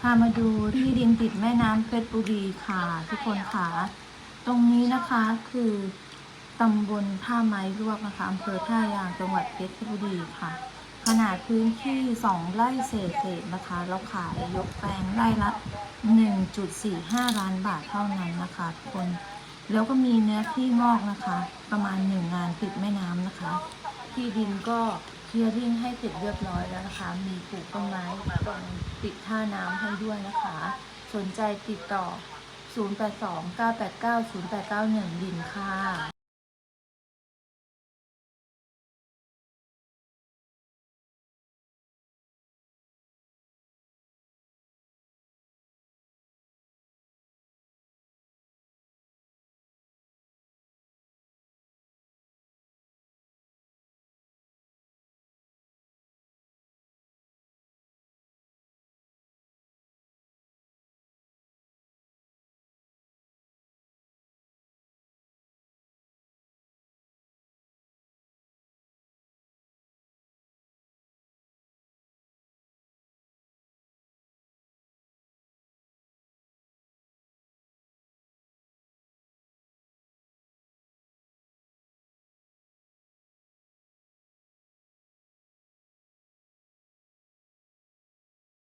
พามาดูที่ดินติดแม่น้ำเพชรบุรีค่ะ ทุกคนค่ะ ตรงนี้นะคะคือตำบลท่าไม้รวกนะคะอำเภอท่ายางจังหวัดเพชรบุรีค่ะ ขนาดพื้นที่ 2 ไร่เศษเศษนะคะ เราขายยกแปลงไร่ละ 1.45 ล้านบาทเท่านั้นนะคะทุกคน แล้วก็มีเนื้อที่งอกนะคะ ประมาณ 1 งานติดแม่น้ำนะคะ ที่ดินก็ ลียร์ริ่งให้เสร็จเรียบร้อยแล้วนะคะ มีปลูกต้นไม้ตรงติดท่าน้ำให้ด้วยนะคะ สนใจติดต่อ 082 989 0891ดินค่ะ